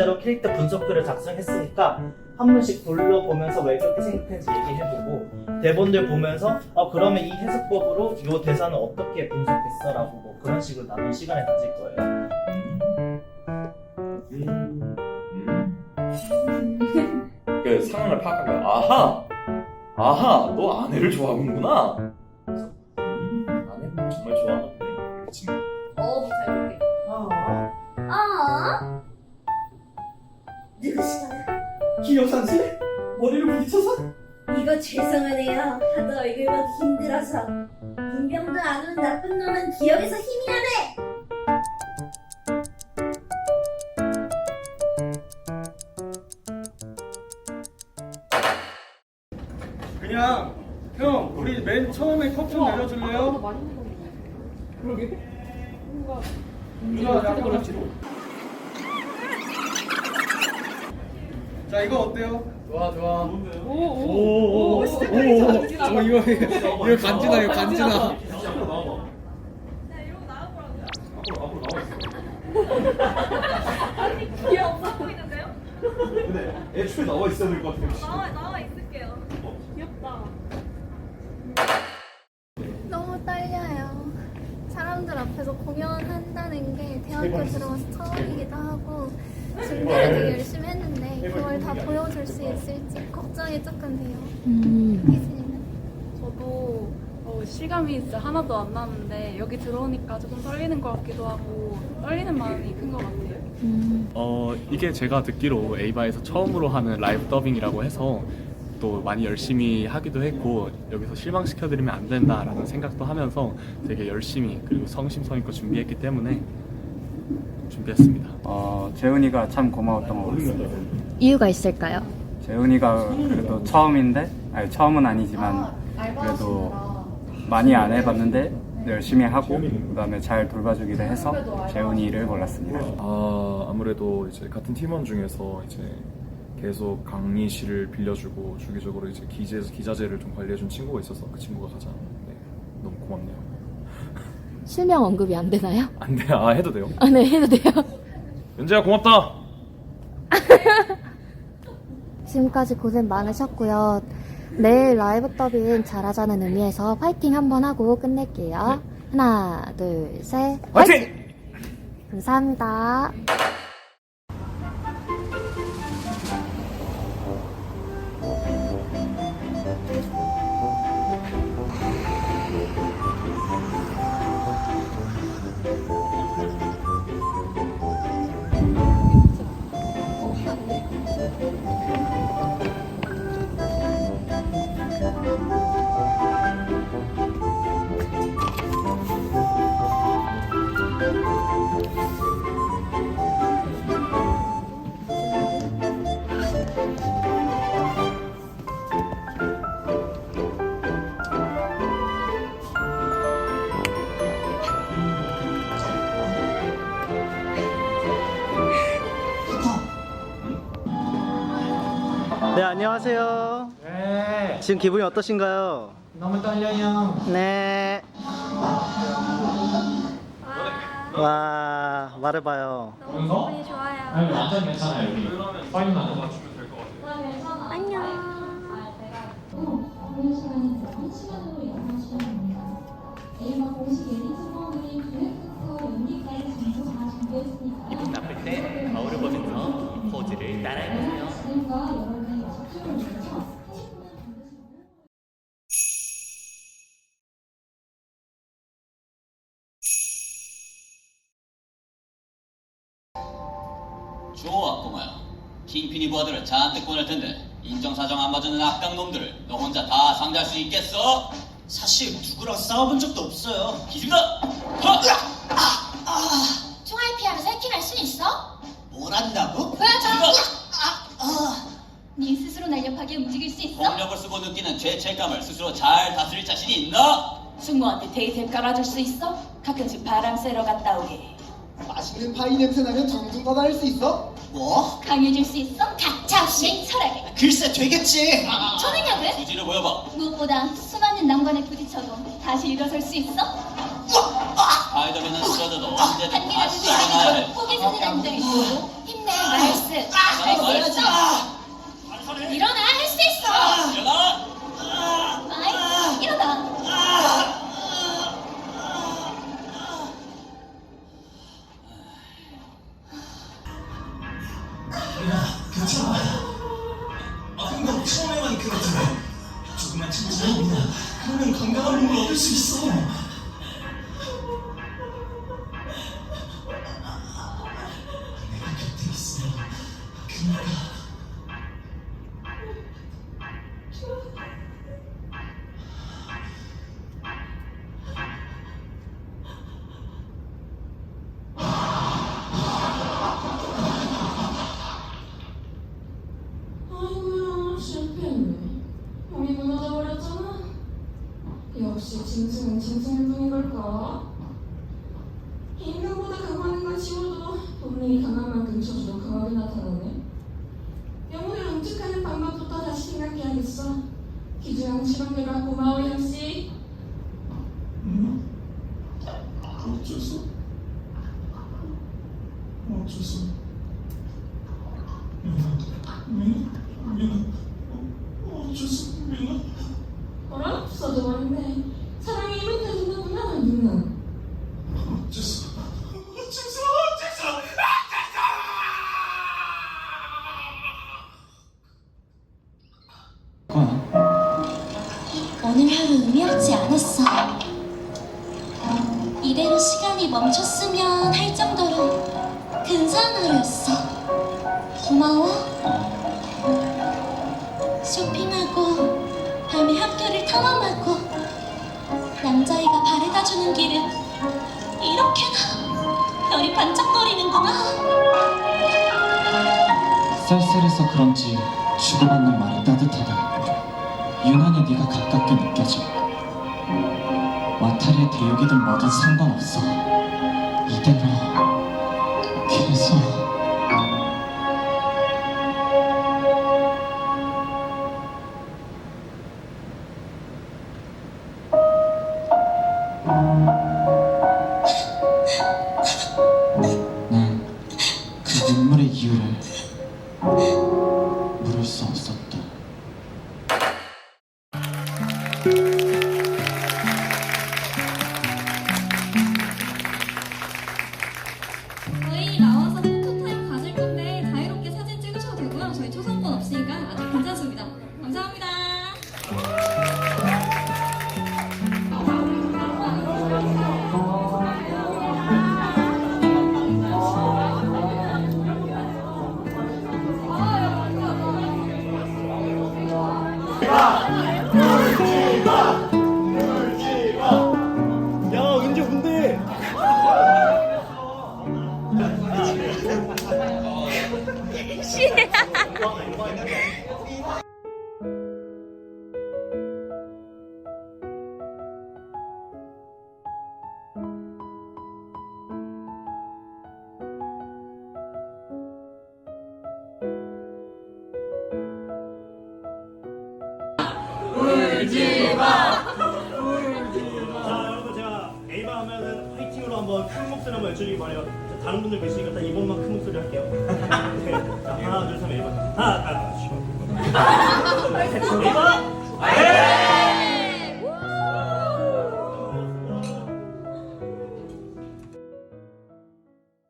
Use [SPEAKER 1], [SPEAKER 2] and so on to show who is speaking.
[SPEAKER 1] 숙제로 캐릭터 분석표를 작성했으니까 한 번씩 둘러보면서 왜 그렇게 생각했는지 얘기해보고 대본들 보면서 어 그러면 이 해석법으로 이 대사는 어떻게 분석했어 라고 뭐 그런 식으로 나눈 시간을 가질 거예요.
[SPEAKER 2] 그 상황을 파악한 거야. 아하, 아하, 너 아내를 좋아하는구나.
[SPEAKER 3] 누구시나요?
[SPEAKER 1] 기억상실 머리를 부딪혀서
[SPEAKER 3] 이거 죄송하네요. 하도 얼굴 보기 힘들어서. 분명도 안 오는 나쁜 놈은 기억에서 힘이 나네.
[SPEAKER 4] 그냥 형 우리 맨 처음에 컵 좀 내려줄래요? 그러게 누나 약간 그렇 자 이거 어때요? 좋아 좋아 오오오오 이거 이거 간지나 이거 간지나
[SPEAKER 5] 귀여워 보이는데요?
[SPEAKER 2] 근데 애초에 나와 있어야 될 것 같아.
[SPEAKER 5] 나와 나와 있을게요. 귀엽다.
[SPEAKER 6] 너무 떨려요. 사람들 앞에서 공연한다는 게 대학교 들어와서 처음이기도 하고 준비를 되게 열심히 했는데 그걸 다 보여줄 수 있을지 걱정이 조금 돼요. 희진이는?
[SPEAKER 7] 저도 어, 실감이 진짜 하나도 안 나는데 여기 들어오니까 조금 떨리는 것 같기도 하고 떨리는 마음이 큰 것 같아요.
[SPEAKER 8] 어, 이게 제가 듣기로 에이바에서 처음으로 하는 라이브 더빙이라고 해서 또 많이 열심히 하기도 했고 여기서 실망시켜드리면 안 된다라는 생각도 하면서 되게 열심히 그리고 성심성의껏 준비했기 때문에 준비했습니다.
[SPEAKER 9] 어, 재훈이가 참 고마웠던 것 같습니다.
[SPEAKER 6] 이유가 있을까요?
[SPEAKER 9] 재훈이가 그래도 처음인데, 아니 처음은 아니지만 그래도 많이 안 해봤는데 열심히 하고 그다음에 잘 돌봐주기도 해서 재훈이를 골랐습니다.
[SPEAKER 2] 아 아무래도 이제 같은 팀원 중에서 이제 계속 강의실을 빌려주고 주기적으로 이제 기재 기자재를 좀 관리해준 친구가 있어서 그 친구가 가장 네, 너무 고맙네요.
[SPEAKER 6] 실명 언급이 안 되나요?
[SPEAKER 2] 안 돼, 아 해도 돼요?
[SPEAKER 6] 아, 네, 해도 돼요.
[SPEAKER 2] 연재야 고맙다.
[SPEAKER 6] 지금까지 고생 많으셨고요. 내일 라이브 더빙 잘하자는 의미에서 파이팅 한번 하고 끝낼게요. 하나, 둘, 셋.
[SPEAKER 2] 화이팅!
[SPEAKER 6] 감사합니다.
[SPEAKER 1] 안녕하세요.
[SPEAKER 4] 네
[SPEAKER 1] 지금 기분이 어떠신가요?
[SPEAKER 4] 너무 떨려요
[SPEAKER 1] 네. 와 말해봐요.
[SPEAKER 6] 기분이 좋아요.
[SPEAKER 4] 아니 완전 괜찮아요 여기 파이만 안
[SPEAKER 6] 안녕.
[SPEAKER 1] 기분 나쁠 때 거울을 보면서 포즈를 따라해보세요.
[SPEAKER 10] 좋아 꼬마야 킹핀이 부하들을 잔뜩 보낼 텐데 인정사정 안 봐주는 악당 놈들을 너 혼자 다 상대할 수 있겠어?
[SPEAKER 11] 사실 누구랑 싸워본 적도 없어요.
[SPEAKER 10] 기준다!
[SPEAKER 6] 총알 피하면서 해킹할 수 있어?
[SPEAKER 11] 뭘 한다고?
[SPEAKER 6] 보여줘.
[SPEAKER 11] 아, 아.
[SPEAKER 6] 네 날렵하게 움직일 수 있어?
[SPEAKER 10] 폭력을 쓰고 느끼는 죄책감을 스스로 잘 다스릴 자신이 있나?
[SPEAKER 3] 승무한테 데이트 깔아줄 수 있어? 가끔씩 바람 쐬러 갔다 오게.
[SPEAKER 11] 맛있는 파이 냄새 나면 정중과가 할수 있어? 뭐?
[SPEAKER 6] 강해질 수 있어? 가차 없이 철학에.
[SPEAKER 11] 글쎄 되겠지.
[SPEAKER 6] 초능력은?
[SPEAKER 10] 수지를 보여봐
[SPEAKER 6] 무엇보다 수많은 난관에 부딪혀도 다시 일어설 수 있어?
[SPEAKER 10] 스파이더맨은 쓰러져도 언제든
[SPEAKER 6] 한계라도
[SPEAKER 10] 다시 일어나야 해
[SPEAKER 6] 포기
[SPEAKER 3] 사진을 있고 힘내 말스 말스 내려줘 일어나 할수 있어
[SPEAKER 10] 일어나!
[SPEAKER 3] 아
[SPEAKER 12] 만큼 저주도 강하게 나타나네? 영혼을 응축하는 방법부터 다시 생각해야겠어. 기주양 실험대가 고마워 형씨
[SPEAKER 13] 응? 어째서? 어째서? 민아, 민아, 민아, 어, 어째서 민아?
[SPEAKER 12] 어라? 써져버렸네 사랑이 이런 태도구나 누나
[SPEAKER 13] 어째서? 어째서? 어째서?
[SPEAKER 3] 오늘 하루 의미 없지 않았어. 이대로 시간이 멈췄으면 할 정도로 근사한 하루였어. 고마워. 쇼핑하고 밤에 학교를 탐험하고 남자아이가 바래다 주는 길은 이렇게나 별이 반짝거리는구나.
[SPEAKER 14] 쌀쌀해서 그런지 주고받는 말이 따뜻하다. 유난히 네가 가깝게 느껴져. 와타리의 대역이든 뭐든 상관없어. 이대로 계속. 난 그 눈물의 이유를 물을 수 없었다.
[SPEAKER 15] 저희 초상권 없으니까 아주 괜찮습니다. 감사합니다.
[SPEAKER 16] 야 자 여러분 제가 에이바 하면은 화 이걸로 한번 큰 목소리 한번 외쳐주기 바래요. 다른 분들 계시니까 딱 이번만 큰 목소리 할게요. 네. 자, 하나, 둘, 셋, 1번. 하나, 둘, 셋, 1번.